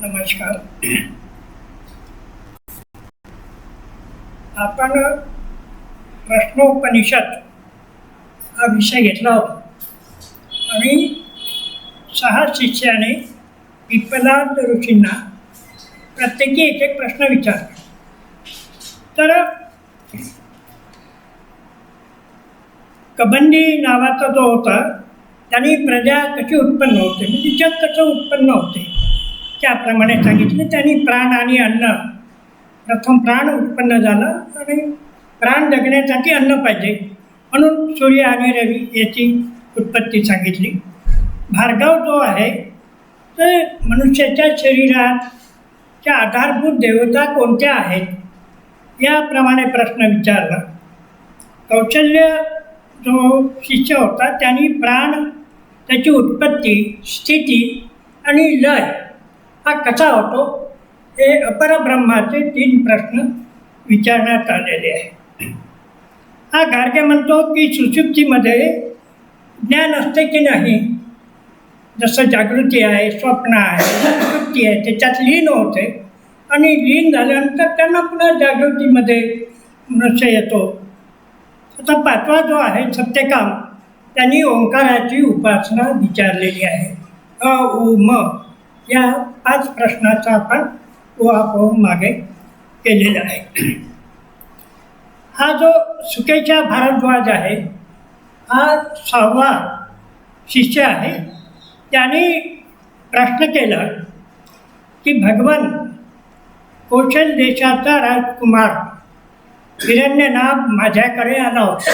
नमस्कार. आपण प्रश्नोपनिषद हा विषय घेतला होता. आणि सहा शिष्याने पिप्पलाद ऋषींना प्रत्येकी एक एक प्रश्न विचारला. तर कबंडी नावाचा जो होता आणि प्रजा कशी उत्पन्न होते? म्हणजे जग कसं उत्पन्न होते? त्याप्रमाणे सांगितलं. त्यांनी प्राण आणि अन्न प्रथम प्राण उत्पन्न झालं आणि प्राण जगण्यासाठी अन्न पाहिजे. म्हणून सूर्य आणि रवी याची उत्पत्ती सांगितली. भार्गव जो आहे तर मनुष्याच्या शरीराच्या आधारभूत देवता कोणत्या आहेत? याप्रमाणे प्रश्न विचारला. कौशल्य जो शिष्य होता त्यांनी प्राण त्याची उत्पत्ती स्थिती आणि लय हा कसा होतो हे अपरब्रह्माचे तीन प्रश्न विचारण्यात आलेले आहे हा गार्गे म्हणतो की सुषुप्तीमध्ये ज्ञान असते की नाही? जसं जागृती आहे स्वप्न आहे सुषुप्ती आहे त्याच्यात लीन होते आणि लीन झाल्यानंतर त्यांना पुन्हा जागृतीमध्ये मनुष्य येतो. आता पाचवा जो आहे सत्यकाम त्यांनी ओंकाराची उपासना विचारलेली आहे. अ उ म या पाच प्रश्नाचा आपण उहापोह मागे केलेला आहे. हा जो सुकेच्या भारद्वाज आहे हा सहावा शिष्य आहे त्याने प्रश्न केला की भगवान कौशल देशाचा राजकुमार हिरण्यनाभ माझ्याकडे आला होता.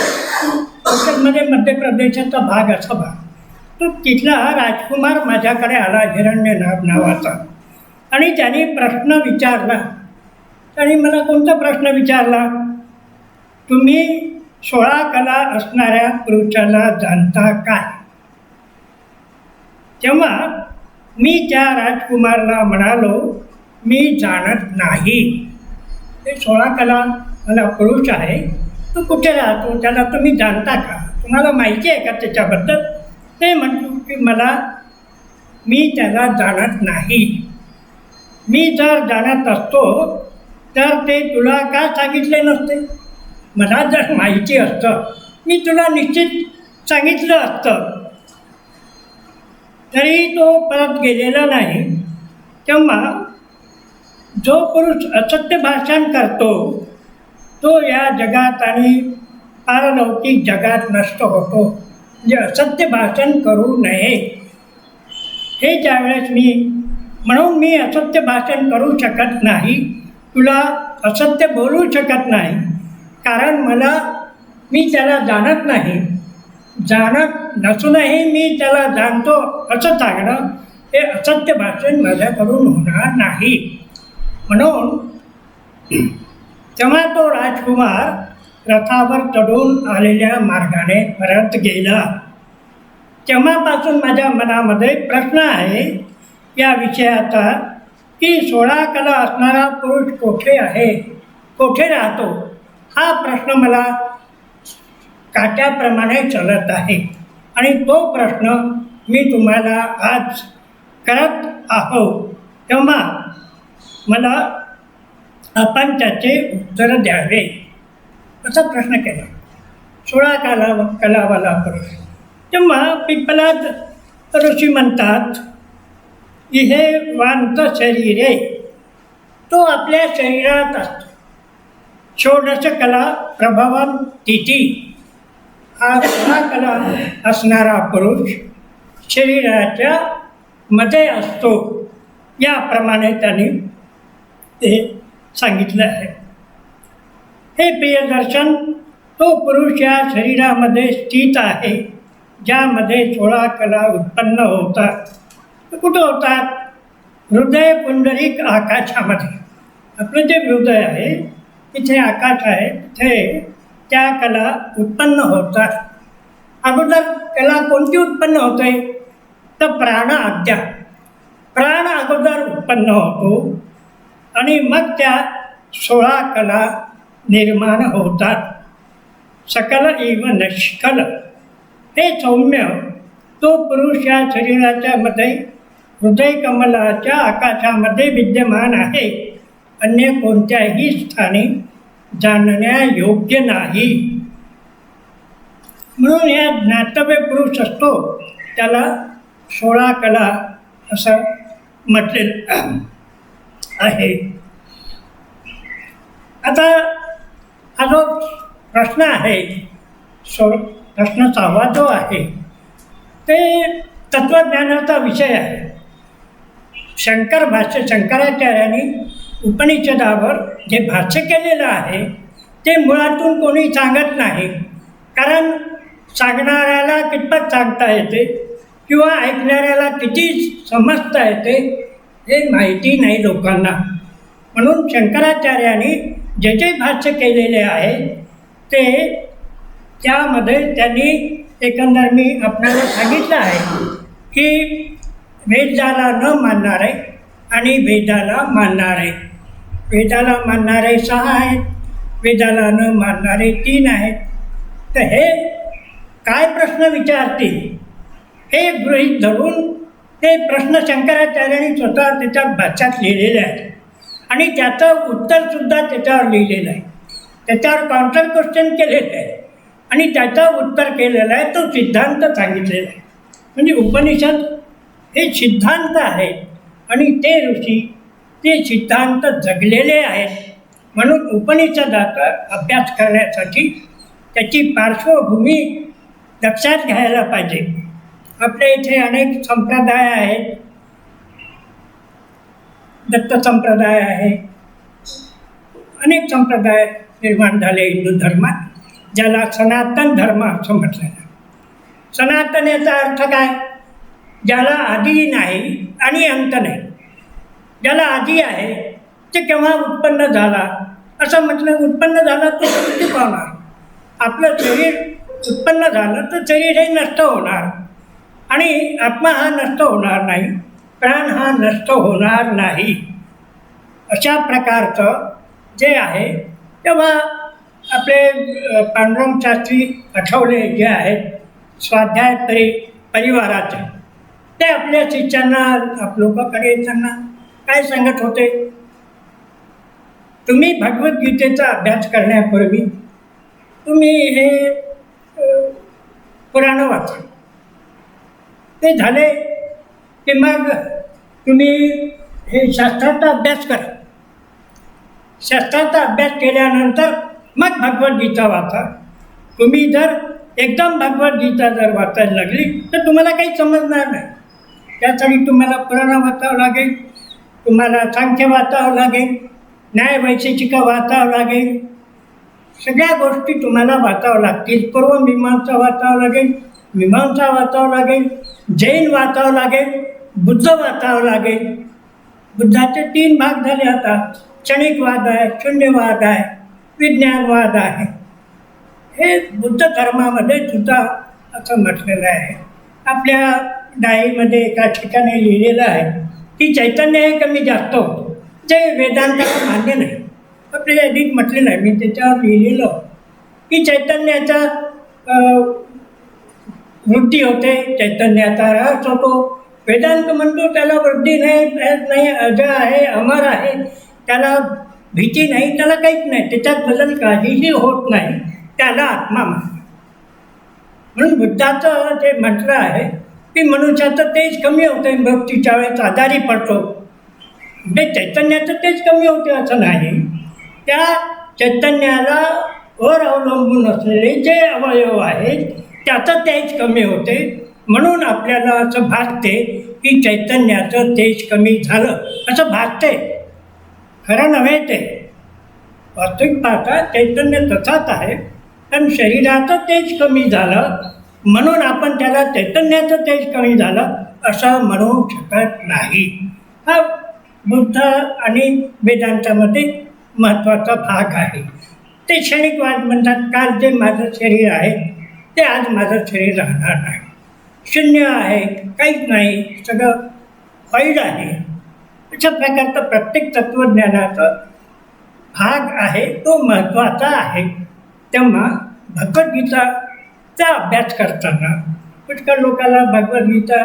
कोकणमध्ये मध्य प्रदेशाचा भाग असा भाग. तो तिथला राजकुमार माझ्याकडे आला हिरण्यनाभ नावाचा. आणि त्याने प्रश्न विचारला. आणि मला कोणता प्रश्न विचारला? तुम्ही सोळा कला असणाऱ्या पुरुषाला जाणता काय? तेव्हा मी त्या राजकुमारला म्हणालो मी जाणत नाही. ते सोळा कला मला पुरुष आहे. तो कुठे राहतो? त्याला तुम्ही जाणता का? तुम्हाला माहिती आहे का त्याच्याबद्दल? ते म्हणतो की मला मी त्याला जाणत नाही. मी जर जाणत असतो तर ते तुला का सांगितले नसते? मला जर माहिती असतं मी तुला निश्चित सांगितलं असतं. तरी तो परत गेलेला नाही. तेव्हा जो पुरुष असत्य भाषण करतो तो या जगात आणि पारलौकिक जगात नष्ट होतो. म्हणजे असत्य भाषण करू नये. हे ज्यावेळेस मी म्हणून मी असत्य भाषण करू शकत नाही तुला असत्य बोलू शकत नाही कारण मला मी त्याला जाणत नाही. जाणत नसूनही मी त्याला जाणतो असं सांगणं हे असत्य भाषण माझ्याकडून होणार नाही. म्हणून तेव्हा तो राजकुमार रथावर चढून आलेल्या मार्गाने परत गेला. तेव्हापासून माझ्या मनामध्ये प्रश्न आहे या विषयाचा की सोळा कला असणारा पुरुष कोठे आहे कोठे राहतो हा प्रश्न मला काट्याप्रमाणे चलत आहे. आणि तो प्रश्न मी तुम्हाला आज करत आहो तेव्हा मला आपण त्याचे उत्तर द्यावे असा प्रश्न केला. सोळा काला कलावाला पुरुष तेव्हा पिपलात ऋषी म्हणतात की हे वांत शरीर आहे तो आपल्या शरीरात असतो. षोडश कला प्रभावन तिथी. हा सोळा कला असणारा पुरुष शरीराच्या मध्ये असतो. याप्रमाणे त्यांनी ते सांगितलं आहे. हे प्रियदर्शन तो पुरुष या शरीरामध्ये स्थित आहे ज्यामध्ये सोळा कला उत्पन्न होतात. कुठं होतात? हृदय पुंडरीक आकाशामध्ये. आपलं जे हृदय आहे तिथे आकाश आहे तिथे त्या कला उत्पन्न होतात. अगोदर कला कोणती उत्पन्न होते? तर प्राण आद्या प्राण अगोदर उत्पन्न होतो आणि मग त्या सोळा कला निर्माण होतात. सकल इव नष्कल. हे सौम्य तो पुरुष या शरीराच्या मध्ये हृदय कमलाच्या आकाशामध्ये विद्यमान आहे. अन्य कोणत्याही स्थानी जाणण्यायोग्य नाही. म्हणून या ज्ञातव्य पुरुष असतो त्याला सोळा कला असं म्हटलेलं आहे. आता हा जो प्रश्न आहे सो प्रश्न सहावा जो आहे ते तत्त्वज्ञानाचा विषय आहे. शंकर भाष्य शंकराचार्यांनी उपनिषदावर जे भाष्य केलेलं आहे ते मुळातून कोणी सांगत नाही. कारण सांगणाऱ्याला कितपत सांगता येते किंवा ऐकणाऱ्याला किती समजता येते हे माहिती नाही लोकांना. म्हणून शंकराचार्यांनी जे जे भाष्य केलेले आहे ते त्यामध्ये त्यांनी एकंदर मी आपल्याला सांगितलं आहे की वेदाला न मानणारे आणि वेदाला मानणारे. वेदाला मानणारे सहा आहेत वेदाला न मानणारे तीन आहेत. तर हे काय प्रश्न विचारतील? हे गृहीत धरून ते प्रश्न शंकराचार्यांनी स्वतः त्याच्या भाषात लिहिलेले आहेत. आणि त्याचं उत्तरसुद्धा त्याच्यावर लिहिलेलं आहे. त्याच्यावर काउंटर क्वेश्चन केलेलं आहे आणि त्याचं उत्तर केलेलं आहे तो सिद्धांत सांगितलेला आहे. म्हणजे उपनिषद हे सिद्धांत आहेत आणि ते ऋषी ते सिद्धांत जगलेले आहेत. म्हणून उपनिषदाचा अभ्यास करण्यासाठी त्याची पार्श्वभूमी लक्षात घ्यायला पाहिजे. आपल्या इथे अनेक संप्रदाय आहेत दत्त संप्रदाय आहे. अनेक संप्रदाय निर्माण झाले हिंदू धर्मात ज्याला सनातन धर्म असं म्हटलं सनातन याचा अर्थ काय? ज्याला आधी नाही आणि अंत नाही. ज्याला आधी आहे ते केव्हा उत्पन्न झाला? असं म्हटलं उत्पन्न झालं तर किती पावणार. आपलं शरीर उत्पन्न झालं तर शरीर हे नष्ट होणार. आणि आत्मा हा नष्ट होणार नाही प्राण हा नष्ट होणार नाही. अशा प्रकारचं जे आहे तेव्हा आपले पांडुरंग शास्त्री आठवले जे आहेत स्वाध्याय परि परिवाराचे. ते आपल्या शिष्यांना आप लोकांकडे त्यांना काय सांगत होते? तुम्ही भगवद्गीतेचा अभ्यास करण्यापूर्वी तुम्ही हे पुराणं वाचा. ते झाले की मग तुम्ही हे शास्त्राचा अभ्यास करा. शास्त्राचा अभ्यास केल्यानंतर मग भगवद्गीता वाचा. तुम्ही जर एकदम भगवद्गीता जर वाचायला लागली तर तुम्हाला काही समजणार नाही. त्यासाठी तुम्हाला पुराणा वाचावं लागेल तुम्हाला सांख्य वाचावं लागेल न्याय वैशेषिका वाचावं लागेल. सगळ्या गोष्टी तुम्हाला वाचावं लागतील. पूर्व मीमांसा वाचावं लागेल मीमांसा वाचावं लागेल. जैन वाचावं लागेल बुद्ध वाचावं लागेल. बुद्धाचे तीन भाग झाले आता. क्षणिकवाद आहे शून्यवाद आहे विज्ञानवाद आहे. हे बुद्ध धर्मामध्ये सुद्धा असं म्हटलेलं आहे. आपल्या डायरीमध्ये एका ठिकाणी लिहिलेलं आहे की चैतन्य हे कमी जास्त होतं. जे वेदांताला मान्य नाही. आपल्या अधिक म्हटलेलं आहे. मी त्याच्यावर लिहिलेलं की चैतन्याचा अं, वृद्धी होते चैतन्याचा राहत होतो। वेदांत म्हणतो त्याला वृद्धी नाही प्रयत्न नाही अज आहे अमर आहे त्याला भीती नाही त्याला काहीच नाही त्याच्यात बदल काहीही होत नाही त्याला आत्मा म्हणून बुद्धाचं जे म्हटलं आहे की मनुष्याचं तेज कमी होते मृत्यूच्या वेळेस आजारी पडतो. म्हणजे चैतन्याचं तेज कमी होते असं नाही. त्या चैतन्याला वर अवलंबून असलेले जे अवयव आहेत त्याचं तेज कमी होते. म्हणून आपल्याला असं भासते की चैतन्याचं तेज कमी झालं. असं भासते. खरं नव्हे ते. वास्तविक पाहता चैतन्य तसाच आहे. पण शरीराचं तेज कमी झालं. म्हणून आपण त्याला चैतन्याचं तेज कमी झालं असं म्हणू शकत नाही. हा बुद्ध आणि वेदांतामध्ये महत्त्वाचा भाग आहे. ते क्षणिकवाद म्हणतात काल जे माझं शरीर आहे ते आज माझं शरीर राहणार नाही. शून्य आहे काहीच नाही सगळं वाईट आहे. अशा प्रकारचं प्रत्येक तत्त्वज्ञानाचा भाग आहे तो महत्त्वाचा आहे. तेव्हा भगवद्गीताचा अभ्यास करताना पुष्कळ लोकांना भगवद्गीता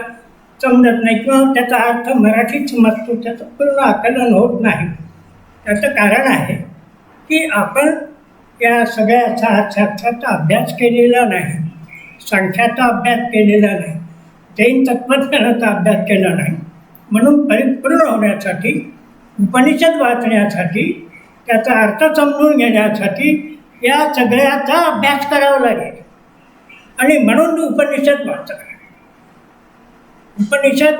समजत नाही किंवा त्याचा अर्थ मराठीत समजतो त्याचं पूर्ण आकलन होत नाही. त्याचं कारण आहे की आपण या सगळ्याचा शास्त्राचा अभ्यास केलेला नाही. संख्याचा अभ्यास केलेला नाही. जैन तत्त्वज्ञानाचा अभ्यास केला नाही. म्हणून परिपूर्ण होण्यासाठी उपनिषद वाचण्यासाठी त्याचा अर्थ समजून घेण्यासाठी या सगळ्याचा अभ्यास करावा लागेल. आणि म्हणून उपनिषद वाचा उपनिषद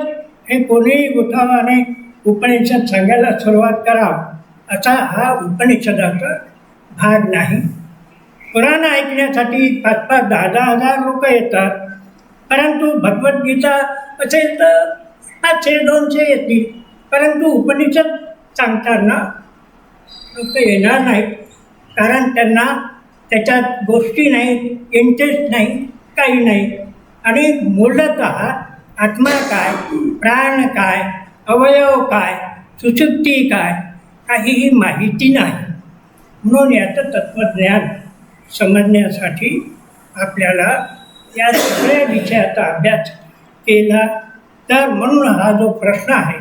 हे कोणीही उठावाने उपनिषद सांगायला सुरुवात करावं असा हा उपनिषदाचा भाग नाही. पुराण ऐकण्यासाठी पाच पाच दहा दहा हजार लोक येतात. परंतु भगवद्गीता असेल तर पाचशे दोनशे येतील. परंतु उपनिषद सांगताना लोक येणार नाहीत. कारण त्यांना त्याच्यात गोष्टी नाही इंटरेस्ट नाही काही नाही. आणि मूलत आत्मा काय प्राण काय अवयव काय सुशुद्धी काय काहीही माहिती नाही. म्हणून याचं तत्त्वज्ञान समजण्यासाठी आपल्याला या सगळ्या विषयाचा अभ्यास केला. तर म्हणून हा जो प्रश्न आहे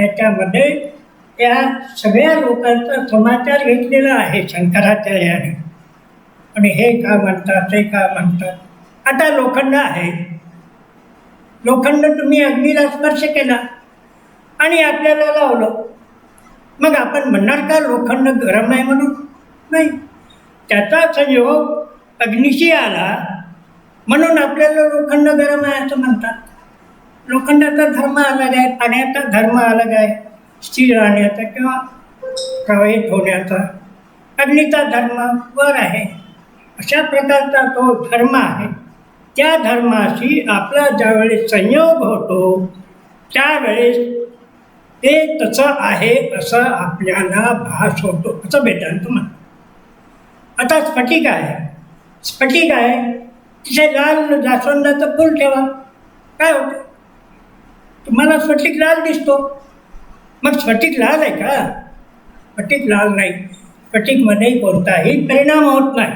याच्यामध्ये या सगळ्या लोकांचा समाचार घेतलेला आहे शंकराचार्याने. आणि हे का म्हणतात ते का म्हणतात? आता लोखंड आहे. लोखंड तुम्ही अग्नीला स्पर्श केला आणि आपल्याला लावलं. मग आपण म्हणणार का लोखंड गरम आहे म्हणून? नाही. त्याचा संयोग अग्निशी आला म्हणून आपल्याला लोखंड गरम आहे असं म्हणतात. लोखंडाचा धर्म अलग आहे पाण्याचा धर्म अलग आहे स्थिर राहण्याचा किंवा प्रवाहित होण्याचा. अग्नीचा धर्म वर आहे. अशा प्रकारचा तो धर्म आहे. त्या धर्माशी आपला ज्यावेळेस संयोग होतो त्यावेळेस ते तसं आहे असं आपल्याला भास होतो. असं वेदांत म्हणतो आता स्फटिक आहे. स्फटिक आहे. तिथे लाल जास्वंदाचं फूल ठेवा. काय होतं? तुम्हाला स्फटिक लाल दिसतो. मग स्फटिक लाल आहे का? स्फटिक लाल नाही. स्फटिकमध्ये कोणताही परिणाम होत नाही.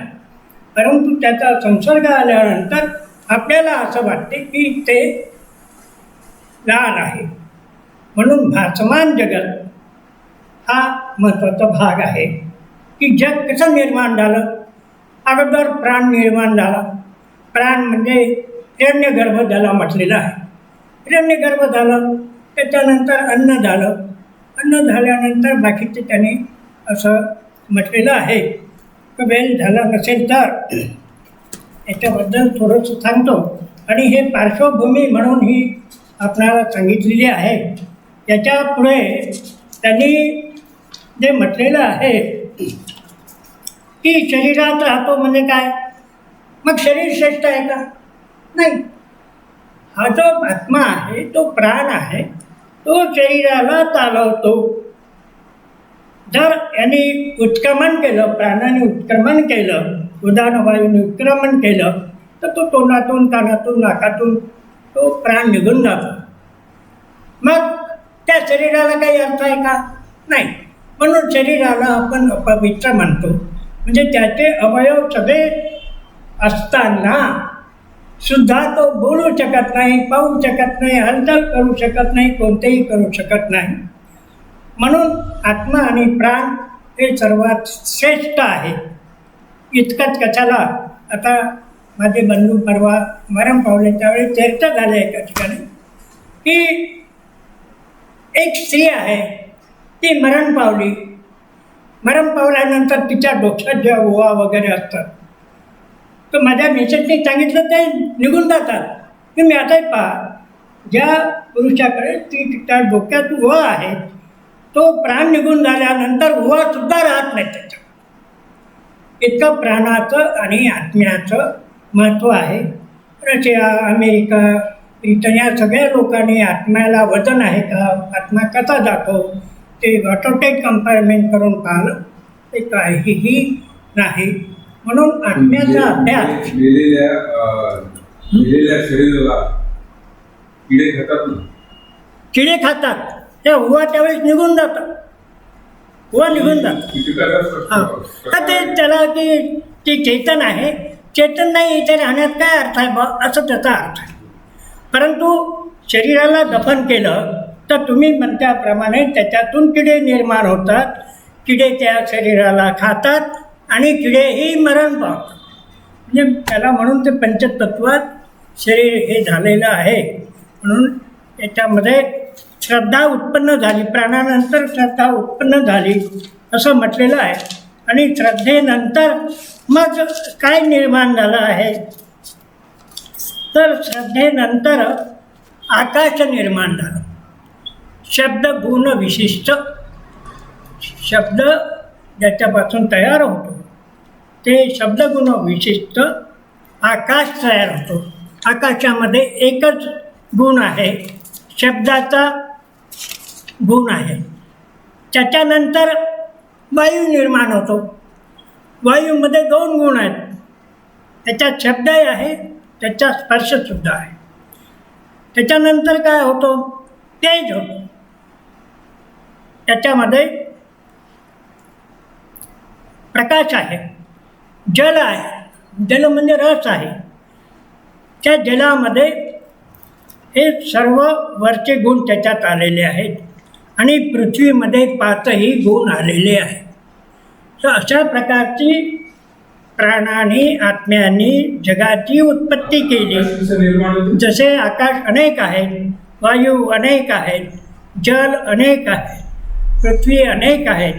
परंतु त्याचा संसर्ग आल्यानंतर आपल्याला असं वाटते की ते लाल आहे. म्हणून भासमान जगत हा महत्त्वाचा भाग आहे. की जग कसं निर्माण झालं? अगोदर प्राण निर्माण झाला. प्राण म्हणजे हिरण्यगर्भ झाला म्हटलेला आहे. हिरण्यगर्भ झालं त्याच्यानंतर अन्न झालं. अन्न झाल्यानंतर बाकीचे त्याने असं म्हटलेलं आहे. वेल झाला नसेल तर. याच्याबद्दल थोडंसं सांगतो. आणि हे पार्श्वभूमी म्हणून ही आपणाला सांगितलेली आहे. याच्यापुढे त्यांनी जे म्हटलेलं आहे की शरीरात राहतो म्हणजे काय? मग शरीर श्रेष्ठ आहे का? नाही. हा जो आत्मा आहे तो प्राण आहे तो शरीराला चालवतो. जर यांनी उत्क्रमण केलं प्राणाने उत्क्रमण केलं उदाहरणवायूने उत्क्रमण केलं तर तो तोंडातून कानातून नाकातून तो प्राण निघून जातो. मग त्या शरीराला काही अर्थ आहे का? नाही. म्हणून शरीराला आपण अपवित्र म्हणतो. म्हणजे त्याचे अवयव सगळे असताना सुद्धा तो बोलू शकत नाही पाहू शकत नाही हालचाल करू शकत नाही कोणतेही करू शकत नाही. म्हणून आत्मा आणि प्राण हे सर्वात श्रेष्ठ आहे. इतकंच कशाला? आता माझे बंधू परवा मरण पावले त्यावेळी चर्चा झाल्या एका ठिकाणी की एक स्त्री आहे ती मरण पावली. मरण पावल्यानंतर तिच्या डोक्यात ज्या ओवा वगैरे असतात तर माझ्या मिसेसने सांगितलं ते निघून जातात. की मी आताही पहा ज्या पुरुषाकडे ती त्या डोक्यात ओवा आहे तो प्राण निघून झाल्यानंतर उवासुद्धा राहत नाही त्याच्या इतकं प्राणाचं आणि आत्म्याचं महत्त्व आहे. रशिया अमेरिका इथं या सगळ्या लोकांनी आत्म्याला वजन आहे का? आत्मा कसा जातो? ते ऑटोटेक कंपार्टमेंट करून पाहिलं ते काहीही नाही. म्हणून आत्म्याचा अभ्यास म्हणजे मेलेल्या अं, मेलेल्या शरीराला किडे खातात ना? किडे खातात. त्या हुवा त्यावेळेस निघून जातात हुवा निघून जातात हा. ते त्याला की ते चेतन आहे चेतन नाही इथे राहण्यात काय अर्थ आहे बा असं त्याचा अर्थ आहे. परंतु शरीराला दफन केलं तर तुम्ही म्हणत्याप्रमाणे त्याच्यातून किडे निर्माण होतात. किडे त्या शरीराला खातात आणि किडेही मरण पावतात. म्हणजे त्याला म्हणून ते पंचतत्वात शरीर हे झालेलं आहे. म्हणून याच्यामध्ये श्रद्धा उत्पन्न झाली. प्राणानंतर श्रद्धा उत्पन्न झाली असं म्हटलेलं आहे. आणि श्रद्धेनंतर मग काय निर्माण झालं आहे? तर श्रद्धेनंतर आकाश निर्माण झालं. शब्द गुण विशिष्ट. शब्द ज्याच्यापासून तयार होतो ते शब्दगुण विशिष्ट आकाश तयार होतो. आकाशामध्ये एकच गुण आहे शब्दाचा गुण आहे. त्याच्यानंतर वायू निर्माण होतो. वायूमध्ये दोन गुण आहेत. त्याच्यात शब्दही आहे त्याच्यात स्पर्शसुद्धा आहे. त्याच्यानंतर काय होतो? तेज होतो. त्याच्यामध्ये प्रकाश आहे जल आहे जल म्हणजे रस आहे. त्या जलामध्ये हे सर्व वरचे गुण त्याच्यात आलेले आहेत आणि पृथ्वीमध्ये पाचही गुण आलेले आहेत. तर अशा प्रकारची प्राणाने आत्म्यांनी जगाची उत्पत्ती केली. जसे आकाश अनेक आहेत वायू अनेक आहेत जल अनेक आहे पृथ्वी अनेक आहेत.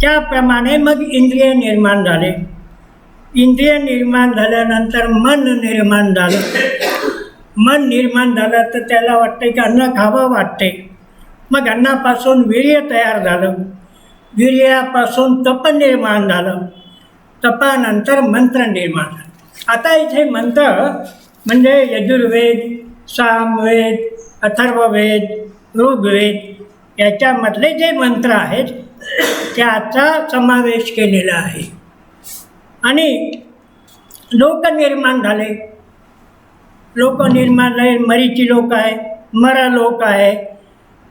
त्याप्रमाणे मग इंद्रिय निर्माण झाले. इंद्रिय निर्माण झाल्यानंतर मन निर्माण झालं. मन निर्माण झालं तर त्याला वाटते की अन्न खावं वाटते मग अन्नापासून वीर्य तयार झालं. वीर्यापासून तप निर्माण झालं. तपानंतर मंत्र निर्माण झालं. आता इथे मंत्र म्हणजे यजुर्वेद सामवेद अथर्ववेद ऋग्वेद याच्यामधले जे मंत्र आहेत त्याचा समावेश केलेला आहे. आणि लोक निर्माण झाले. लोक निर्माण झाले मरीची लोक आहे मर लोक आहे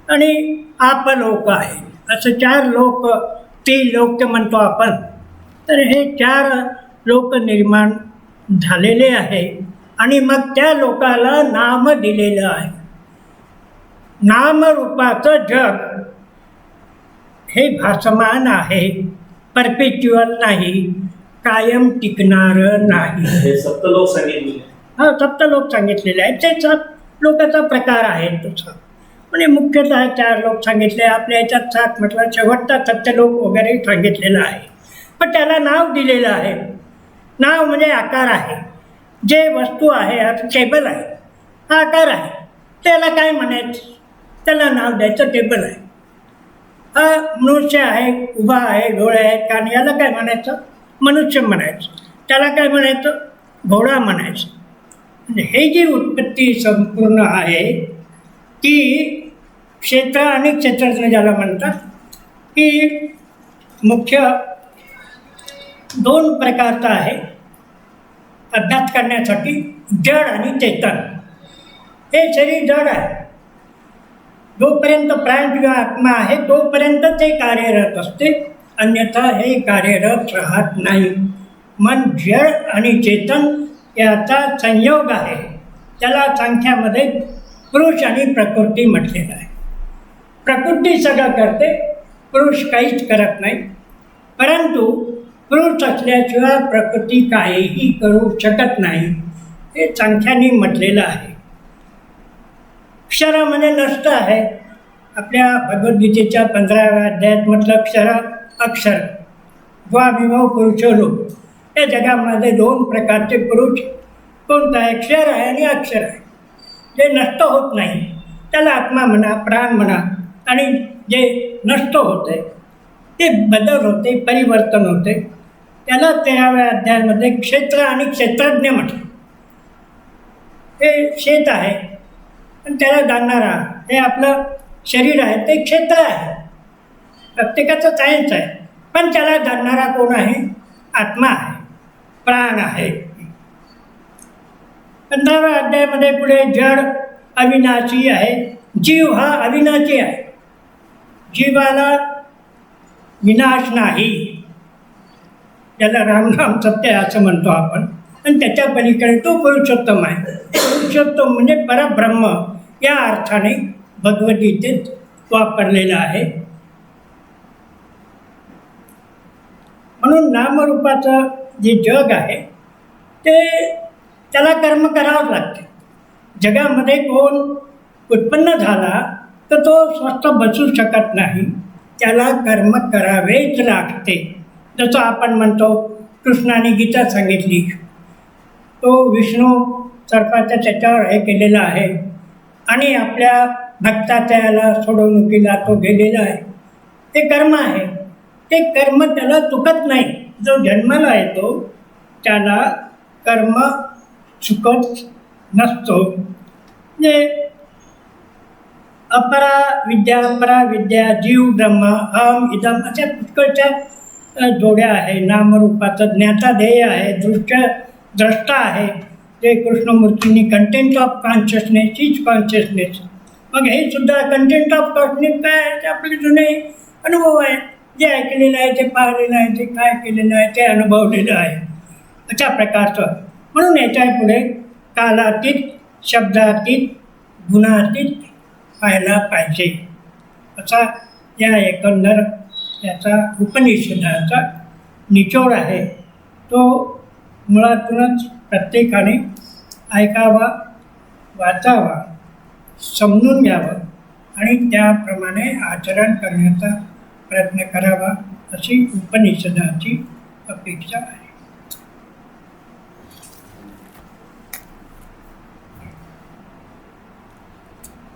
आणि आप लोक आहे. असं चार लोक ती लोक म्हणतो आपण. तर हे चार लोक निर्माण झालेले आहे. आणि मग त्या लोकाला नाम दिलेलं आहे. नामरूपाचं जग. हे भासमान आहे परपेच्युअल नाही कायम टिकणारं नाही. हे सप्तलोक सांगितले हा सप्तलोक सांगितलेले आहेत. ते सात लोकांचा प्रकार आहे तसा म्हणजे मुख्यतः चार लोक सांगितले आपल्या याच्यात सात म्हटलं शेवटचा सत्यलोक वगैरे सांगितलेला आहे. पण त्याला नाव दिलेलं आहे. नाव म्हणजे आकार आहे. जे वस्तू आहे आता टेबल आहे. हा आकार आहे. त्याला काय म्हणायचं? त्याला नाव द्यायचं टेबल आहे. हा मनुष्य आहे उभा आहे डोळे आहेत कान याला काय म्हणायचं? मनुष्य म्हणायचं. त्याला काय म्हणायचं? घोडा म्हणायचं. म्हणजे हे जी उत्पत्ती संपूर्ण आहे ती क्षेत्र आणि क्षेत्रज्ञ ज्याला म्हणतात की मुख्य दोन प्रकारचा आहे. अभ्यास करण्यासाठी जड आणि चेतन. हे शरीर जड आहे. जोपर्यंत प्राण किंवा आत्मा आहे तोपर्यंत ते कार्यरत असते. अन्यथा हे कार्यरत राहत नाही. मन जड आणि चेतन याचा संयोग आहे. त्याला संख्यामध्ये पुरुष आणि प्रकृती म्हटलेलं आहे. प्रकृती सगळं करते पुरुष काहीच करत नाही. परंतु पुरुष असल्याशिवाय प्रकृती काहीही करू शकत नाही हे संख्याने म्हटलेलं आहे. क्षरामध्ये नष्ट आहे. आपल्या भगवद्गीतेच्या पंधराव्या अध्यायात म्हटलं क्षर अक्षर द्वाभिमव पुरुष लोक या जगामध्ये दोन प्रकारचे पुरुष कोणतं आहे क्षर आहे आणि अक्षर आहे. जे नष्ट होत नाही त्याला आत्मा म्हणा प्राण म्हणा आणि जे नष्ट होते ते बदल होते परिवर्तन होते. त्याला तेराव्या अध्यायामध्ये क्षेत्र आणि क्षेत्रज्ञ म्हटलं. हे शेत आहे पण त्याला जाणणारा हे आपलं शरीर आहे ते क्षेत्र आहे. प्रत्येकाचं सायन्स आहे. पण त्याला जाणणारा कोण आहे? आत्मा आहे. प्राण आहे. पंधराव्या अध्यायामध्ये पुढे जड अविनाशी आहे. जीव हा अविनाशी आहे. जीवाला विनाश नाही. त्याला रामनाम सत्य आहे असं म्हणतो आपण. आणि त्याच्या पलीकडे तो पुरुषोत्तम आहे. पुरुषोत्तम म्हणजे परब्रह्म. या अर्थाने भगवद्गीतेत वापरलेला आहे. म्हणून नामरूपाचं जे जग आहे ते त्याला कर्म करावंच लागते. जगामध्ये कोण उत्पन्न झाला तर तो स्वस्त बसू शकत नाही. त्याला कर्म करावेच लागते. जसं आपण म्हणतो कृष्णाने गीता सांगितली तो विष्णू सर्पाच्या त्याच्यावर हे केलेला आहे. आणि आपल्या भक्ताच्या याला सोडवणुकीला तो गेलेला आहे. ते कर्म आहे. ते कर्म त्याला चुकत नाही. जो जन्माला येतो त्याला कर्म चुकत नसतो. म्हणजे अपरा विद्या अपरा विद्या जीव ब्रह्म अहम इदम अशा पुष्कळच्या जोड्या आहे. नामरूपाचं ज्ञाता ध्येय आहे. दृश्य द्रष्टा आहे. ते कृष्णमूर्तींनी content of consciousness is consciousness मग हे सुद्धा कंटेंट ऑफ कॉन्शियसनेस काय आहे? ते आपले जुने अनुभव आहे जे ऐकलेलं आहे ते पाहिलेलं आहे ते काय केलेलं आहे ते अनुभवलेलं आहे. अशा प्रकारचं. म्हणून याच्यापुढे कालातीत शब्दातीत गुणातीत पाहायला पाहिजे. असा या एकंदर याचा उपनिषदाचा निचोड आहे. तो मुळातूनच प्रत्येकाने ऐकावा वाचावा समजून घ्यावं आणि त्याप्रमाणे आचरण करण्याचा प्रयत्न करावा अशी उपनिषदाची अपेक्षा आहे.